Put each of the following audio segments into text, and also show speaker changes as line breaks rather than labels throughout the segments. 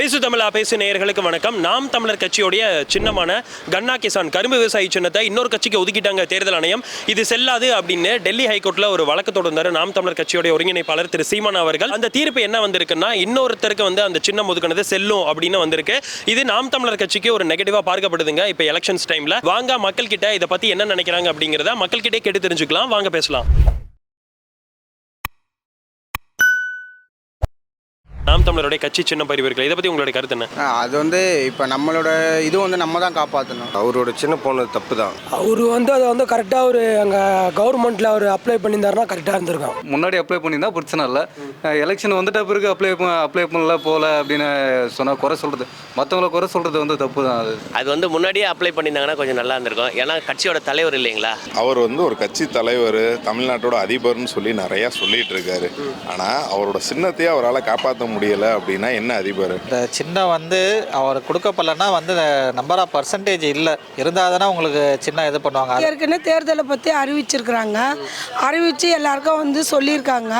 பேசு தமிழா பேசு நேயர்களுக்கு வணக்கம். நாம் தமிழர் கட்சியுடைய சின்னமான கன்னா கிசான் கரும்பு விவசாயி சின்னத்தை இன்னொரு கட்சிக்கு ஒதுக்கிட்டாங்க தேர்தல் ஆணையம். இது செல்லாது அப்படின்னு டெல்லி ஹைகோர்ட்ல ஒரு வழக்கு தொடர்ந்தார் நாம் தமிழர் கட்சியுடைய ஒருங்கிணைப்பாளர் திரு சீமான் அவர்கள். அந்த தீர்ப்பு என்ன வந்திருக்குன்னா இன்னொருத்தருக்கு வந்து அந்த சின்னம் ஒதுக்கினது செல்லும் அப்படின்னு வந்திருக்கு. இது நாம் தமிழர் கட்சிக்கு ஒரு நெகட்டிவா பார்க்கப்படுதுங்க. இப்போ எலெக்ஷன்ஸ் டைம்ல வாங்க மக்கள் கிட்ட இதை பத்தி என்ன நினைக்கிறாங்க அப்படிங்கிறத மக்கள் கிட்டே கேட்டு தெரிஞ்சுக்கலாம். வாங்க பேசலாம். நாம் தமிழருடைய கட்சி சின்னம் பரிவர்கள் இதை பத்தி உங்களுடைய கருத்து என்ன?
அது வந்து இப்போ நம்மளோட இது வந்து நம்ம தான் காப்பாற்றணும்
அவரோட சின்ன போனது தப்பு தான்.
அவர் வந்து அதை வந்து கரெக்டாக ஒரு அங்கே கவர்மெண்ட்டில் அவர் அப்ளை பண்ணியிருந்தாருன்னா கரெக்டாக இருந்திருக்கும்.
முன்னாடி அப்ளை பண்ணியிருந்தா பிரச்சனை இல்லை. எலெக்ஷன் வந்துட்ட பிறகு அப்ளை அப்ளை பண்ணல போகல அப்படின்னு சொன்னால் குறை சொல்கிறது மற்றவங்கள குறை சொல்கிறது வந்து தப்பு தான் அது.
அது வந்து முன்னாடியே அப்ளை பண்ணியிருந்தாங்கன்னா கொஞ்சம் நல்லா இருந்திருக்கும். ஏன்னா கட்சியோட தலைவர் இல்லைங்களா?
அவர் வந்து ஒரு கட்சி தலைவர் தமிழ்நாட்டோட அதிபர்னு சொல்லி நிறைய சொல்லிட்டு இருக்காரு. ஆனா அவரோட சின்னத்தையே அவரால் காப்பாற்ற முடியல அப்படின்னா என்ன அதிபர்?
இந்த சின்னம் வந்து அவர் கொடுக்கப்படலன்னா வந்து நம்பர் ஆஃப் பர்சன்டேஜ் இல்லை. இருந்தால் தானே உங்களுக்கு சின்னம் இது பண்ணுவாங்க.
ஏற்கனவே தேர்தலை பற்றி அறிவிச்சிருக்கிறாங்க. அறிவித்து எல்லாருக்கும் வந்து சொல்லியிருக்காங்க.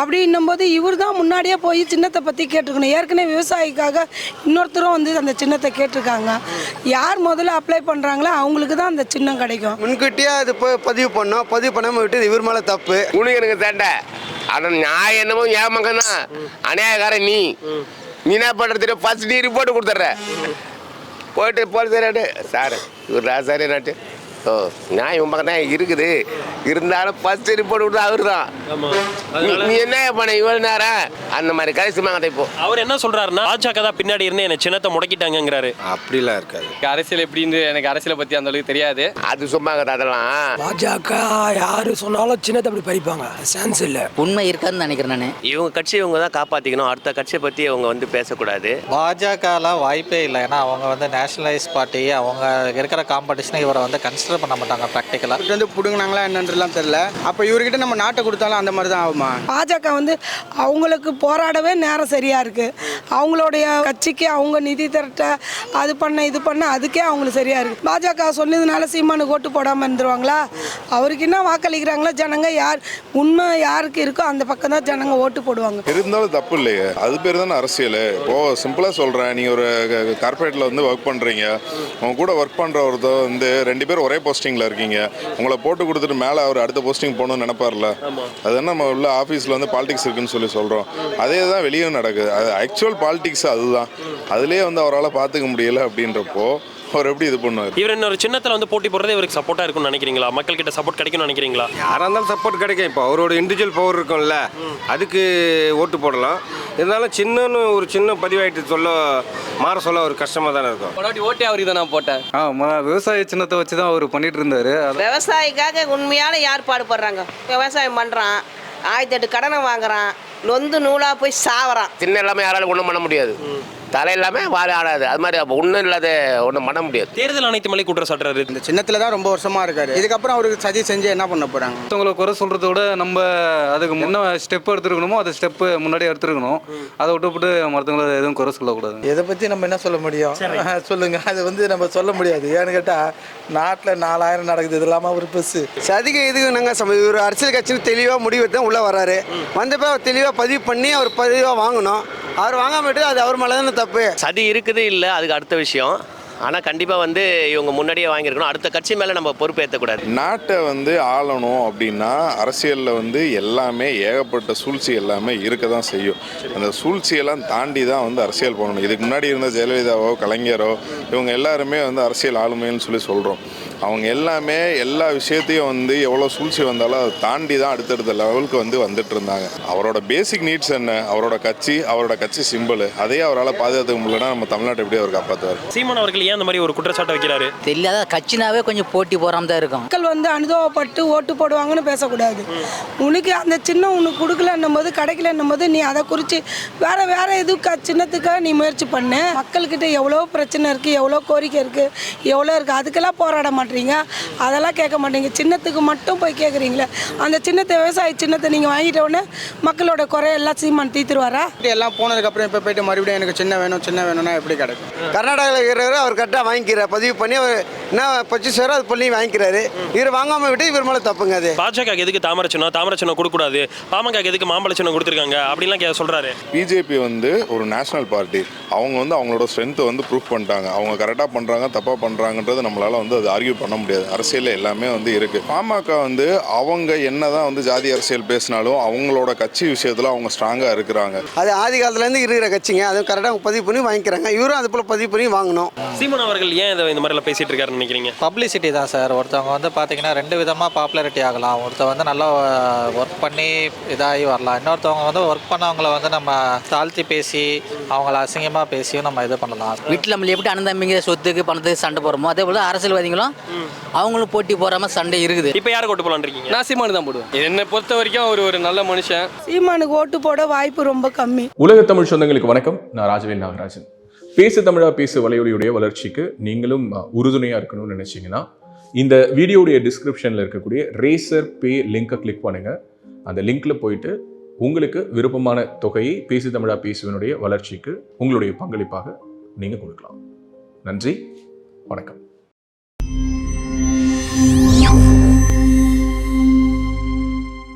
அப்படின்னும் போது இவர் தான் முன்னாடியே போய் சின்னத்தை பற்றி கேட்டிருக்கணும். ஏற்கனவே விவசாயிக்காக இன்னொருத்தரும் வந்து அந்த சின்னத்தை கேட்டிருக்காங்க. யார் முதல்ல அப்ளை பண்ணுறாங்களோ அவங்களுக்கு தான் அந்த சின்னம் கிடைக்கும்.
முன்கூட்டியே அது போய் பதிவு பண்ணோம். பதிவு பண்ணாமல் விட்டு இவர் மேலே தப்பு.
உனக்கு எனக்கு சண்டை. ஆனால் நான் என்னமோ ஏன் மகனா அநியாயக்காரன் நீ. நீ என்ன பண்ணுறது ஃபர்ஸ்ட் நீ ரிப்போர்ட் கொடுத்துட்ற. போயிட்டு போலீஸ் சார் இவர் ராசாரி நாட்டு ஓ நான் இவன் பக்கம் இருக்குது. இருந்தாலும் ஃபர்ஸ்ட் ரிப்போர்ட் கொடுத்தா அவர் தான்
ஆமா.
நீ என்ன பண்ண? இவ்வளோ நேரம் அந்த மாதிரி கடைசி மகத்தை இப்போ
அவர் என்ன சொல்றாருன்னா பாஜக தான் பின்னாடி இருந்து என்ன சின்னத்தை முடக்கிட்டாங்கங்கிறாரு.
அப்படிலாம் இருக்காது.
அரசியல் எப்படின்னு எனக்கு அரசியலை பற்றி அந்த அளவுக்கு தெரியாது.
அது சும்மா கதை அதெல்லாம்.
பாஜக யார் சொன்னாலும் சின்னத்தை அப்படி பறிப்பாங்க. சான்ஸ் இல்லை.
உண்மை இருக்காதுன்னு நினைக்கிறேன் நான்.
இவங்க கட்சி இவங்க தான் காப்பாற்றிக்கணும் அடுத்த கட்சியை பற்றி அவங்க வந்து பேசக்கூடாது.
பாஜகலாம் வாய்ப்பே இல்லை. ஏன்னா அவங்க வந்து நேஷனலைஸ் பார்ட்டி அவங்க இருக்கிற காம்படிஷனை இவரை வந்து கன்சிடர் பண்ண மாட்டாங்க ப்ராக்டிக்கலாக
இவர்கிட்ட வந்து பிடுங்கினாங்களா என்னன்றலாம் தெரில அப்போ இவர்கிட்ட நம்ம நாட்டை கொடுத்தாலும் அந்த மாதிரி தான் ஆகுமா?
பாஜக வந்து அவங்களுக்கு போராடவே நேரம் சரியா இருக்கு. அவங்களுடைய கட்சிக்கு அவங்க நிதி திரட்ட அது பண்ண இது பண்ண அதுக்கே அவங்களுக்கு சரியா இருக்கு. பாஜக சொன்னதுனால சீமானுக்கு ஓட்டு போடாம இருந்துருவாங்களா? அவருக்கு என்ன வாக்களிக்கிறாங்களோ ஜனங்க யார் உண்மை யாருக்கு இருக்கோ அந்த பக்கம் தான் ஜனங்க ஓட்டு போடுவாங்க.
இருந்தாலும் தப்பு இல்லையே. அது பேர் தானே அரசியல். இப்போ சிம்பிளா சொல்றேன். நீ ஒரு கார்பரேட்ல வந்து ஒர்க் பண்றீங்க. உங்க கூட ஒர்க் பண்ற ஒருத்தர் வந்து ரெண்டு பேரும் ஒரே போஸ்டிங்ல இருக்கீங்க. உங்களை போட்டு கொடுத்துட்டு மேல அவர் அடுத்த போஸ்டிங் போகணும்னு நினைப்பார்ல. அது நம்ம உள்ள ஆஃபீஸில் வந்து பாலிடிக்ஸ் இருக்குன்னு சொல்லி சொல்கிறோம் அதே தான் வெளியும் நடக்குது. அது ஆக்சுவல் பாலிடிக்ஸ் அதுதான். அதுலேயே வந்து அவரால் பார்த்துக்க முடியல அப்படின்றப்போ அவர் எப்படி இது பண்ணுவார்
இவர் இன்னொரு சின்னத்துல வந்து போட்டி போடுறது இவருக்கு சப்போர்ட்டா இருக்கும்னு நினைக்கிறீங்களா? மக்கள் கிட்ட சப்போர்ட் கிடைக்கும்னு நினைக்கிறீங்களா?
யாராக இருந்தாலும் சப்போர்ட் கிடைக்கும். இப்போ அவரோட இண்டிவிஜுவல் பவர் இருக்கும்ல அதுக்கு ஓட்டு போடலாம். இருந்தாலும் சின்னன்னு ஒரு சின்ன பதிவாயிட்டு சொல்ல மாற சொல்ல ஒரு கஷ்டமாக தானே இருக்கும்.
முன்னாடி ஓட்டே அவருக்கு தான் நான் போட்டேன். ஆ ம- விவசாய சின்னத்தை வச்சு தான் அவர் பண்ணிட்டு இருந்தாரு.
விவசாயிக்காக உண்மையான யார் பாடுபடுறாங்க? விவசாயம் பண்ணுறான் ஆயிரத்தி எட்டு கடனை வாங்குறான் நொந்து நூலாக போய் சாவறான்.
சின்ன இல்லாமல் யாராலும் ஒன்றும் பண்ண முடியாது. தலை இல்லாமல் வாழ ஆடாது. அது மாதிரி அப்போ ஒன்றும் இல்லாத ஒன்றும் பண்ண முடியாது.
தேர்தல் ஆணையத்து மேலே குற்றம் சாட்டுறாரு
இந்த சின்னத்தில் தான் ரொம்ப வருஷமா இருக்காரு. இதுக்கப்புறம் அவருக்கு சதி செஞ்சு என்ன பண்ண போகிறாங்க
மற்றவங்கள குறை சொல்கிறத விட நம்ம அதுக்கு என்ன ஸ்டெப் எடுத்துருக்கணுமோ அதை ஸ்டெப்பு முன்னாடியே எடுத்துருக்கணும். அதை விட்டுவிட்டு மற்றவங்கள எதுவும் குறை சொல்லக்கூடாது.
இதை பற்றி நம்ம என்ன சொல்ல முடியும்? சொல்லுங்க. அது வந்து நம்ம சொல்ல முடியாது. ஏன்னு கேட்டால் நாட்டில் நாலாயிரம் நடக்குது. இது இல்லாமல் ஒரு பெருசு
சதிக இதுக்கு நாங்கள் சம ஒரு அரசியல் கட்சின்னு தெளிவாக முடிவு தான் உள்ளே வராரு வந்தப்போ அவர் தெளிவாக பதிவு பண்ணி அவர் பதிவாக வாங்கணும். அவர் வாங்காம விட்டு அது அவர் மேலே தானே தப்பு.
சதி இருக்குது இல்லை அதுக்கு அடுத்த விஷயம். ஆனால் கண்டிப்பாக வந்து இவங்க முன்னாடியே வாங்கியிருக்கணும். அடுத்த கட்சி மேலே நம்ம பொறுப்பேற்றக்கூடாது
நாட்டை வந்து ஆளணும் அப்படின்னா அரசியலில் வந்து எல்லாமே ஏகப்பட்ட சூழ்ச்சி எல்லாமே இருக்க தான் செய்யும். அந்த சூழ்ச்சியெல்லாம் தாண்டி தான் வந்து அரசியல் பண்ணணும் இதுக்கு முன்னாடி இருந்த ஜெயலலிதாவோ கலைஞரோ இவங்க எல்லாருமே வந்து அரசியல் ஆளுமைன்னு சொல்லி சொல்கிறோம் அவங்க எல்லாமே எல்லா விஷயத்தையும் வந்து எவ்வளோ சூழ்ச்சி வந்தாலும் அதை தாண்டி தான் அடுத்தடுத்த லெவலுக்கு வந்து வந்துட்டு இருந்தாங்க. அவரோட பேசிக் நீட்ஸ் என்ன? அவரோட கட்சி அவரோட கட்சி சிம்பிள் அதையே அவரால் பாதுகாத்துக்க முடியலன்னா நம்ம தமிழ்நாட்டை எப்படி அவர் காப்பாற்றுவார்
சீமான் அவர்கள் ஏன் அந்த மாதிரி ஒரு குற்றச்சாட்டை வைக்கிறாரு?
தெரியாத கட்சினாவே கொஞ்சம் போட்டி போறாம தான் இருக்கும்.
மக்கள் வந்து அனுபவப்பட்டு ஓட்டு போடுவாங்கன்னு பேசக்கூடாது. உனக்கு அந்த சின்னம் உனக்கு கொடுக்கலன்னும் போது கிடைக்கலன்னும் போது நீ அதை குறித்து வேற வேற எதுக்கு சின்னத்துக்காக நீ முயற்சி பண்ணு? மக்கள்கிட்ட எவ்வளோ பிரச்சனை இருக்குது எவ்வளோ கோரிக்கை இருக்குது எவ்வளோ இருக்குது அதுக்கெல்லாம் போராட மாட்டேங்க மாட்டீங்க அதெல்லாம் கேட்க மாட்டீங்க. சின்னத்துக்கு மட்டும் போய் கேட்குறீங்களே. அந்த சின்னத்தை விவசாய சின்னத்தை நீங்கள் வாங்கிட்ட உடனே மக்களோட குறையெல்லாம் சீமான் தீர்த்துருவாரா?
எல்லாம் போனதுக்கப்புறம் இப்போ போயிட்டு மறுபடியும் எனக்கு சின்ன வேணும் சின்ன வேணும்னா எப்படி கிடைக்கும்?
கர்நாடகாவில் இருக்கிறவர் அவர் கரெக்டாக வாங்கிக்கிறார். பதிவு பண்ணி அவர் என்ன பர்ச்சேஸரோ அது பண்ணி வாங்கிக்கிறாரு. இவர் வாங்காமல் விட்டு இவர் மேலே தப்புங்க அது.
பாஜக எதுக்கு தாமரை சின்னம்? தாமரை சின்னம் கொடுக்கக்கூடாது. பாமக எதுக்கு மாம்பழ சின்னம் கொடுத்துருக்காங்க? அப்படின்லாம் கே சொல்றாரு.
பிஜேபி வந்து ஒரு நேஷனல் பார்ட்டி. அவங்க வந்து அவங்களோட ஸ்ட்ரென்த்தை வந்து ப்ரூஃப் பண்ணிட்டாங்க. அவங்க கரெக்டாக பண்ணுறாங்க தப்பாக பண்ணுறாங்கன்றது நம்மளால வந்து அது ஆர்கியூ பண்ண முடியாது. அரசியலில் எல்லாமே வந்து இருக்குது பாமக வந்து அவங்க என்னதான் வந்து ஜாதி அரசியல் பேசினாலும் அவங்களோட கட்சி விஷயத்தில் அவங்க ஸ்ட்ராங்காக இருக்கிறாங்க.
அது ஆதி காலத்துலேருந்து இருக்கிற கட்சிங்க. அது கரெக்டாக பதிவு பண்ணி வாங்கிக்கிறாங்க. இவரும் அது போல் பதிவு பண்ணி வாங்கணும்.
சீமான் அவர்கள் ஏன் இதை இந்த மாதிரிலாம் பேசிட்டு இருக்காருன்னு நினைக்கிறீங்க?
பப்ளிசிட்டி தான் சார். ஒருத்தவங்க வந்து பார்த்தீங்கன்னா ரெண்டு விதமாக பாப்புலாரிட்டி ஆகலாம். ஒருத்தர் வந்து நல்லா ஒர்க் பண்ணி இதாகி வரலாம். இன்னொருத்தவங்க வந்து ஒர்க் பண்ணவங்கள வந்து நம்ம தாழ்த்தி பேசி அவங்கள அசிங்கமாக பேசியும் நம்ம இது பண்ணலாம்.
வீட்டில் நம்ம எப்படி அண்ணன் தம்பிங்க சொத்துக்கு பணத்துக்கு சண்டை போடுறோமோ அதே போல் அரசியல்வாதிகளும் அவங்களும் போட்டி போடாம சண்டை இருக்குது.
இப்போ யாரை கொண்டு போலான்னு இருக்கீங்க?
நான் சீமானு தான் போடுவேன். என்னை பொறுத்த வரைக்கும் அவர் ஒரு நல்ல மனுஷன்.
சீமானுக்கு ஓட்டு போட வாய்ப்பு ரொம்ப கம்மி.
உலக தமிழ் சொந்தங்களுக்கு வணக்கம். நான் ராஜவேல் நாகராஜன். பேசு தமிழா பேசு வலையொலியுடைய வளர்ச்சிக்கு நீங்களும் உறுதுணையாக இருக்கணும்னு நினச்சிங்கன்னா இந்த வீடியோடைய டிஸ்கிரிப்ஷனில் இருக்கக்கூடிய ரேசர் பே லிங்கை கிளிக் பண்ணுங்கள் அந்த லிங்க்ல போயிட்டு உங்களுக்கு விருப்பமான தொகையை பேசு தமிழா பேசுவனுடைய வளர்ச்சிக்கு உங்களுடைய பங்களிப்பாக நீங்கள் கொடுக்கலாம். நன்றி. வணக்கம்.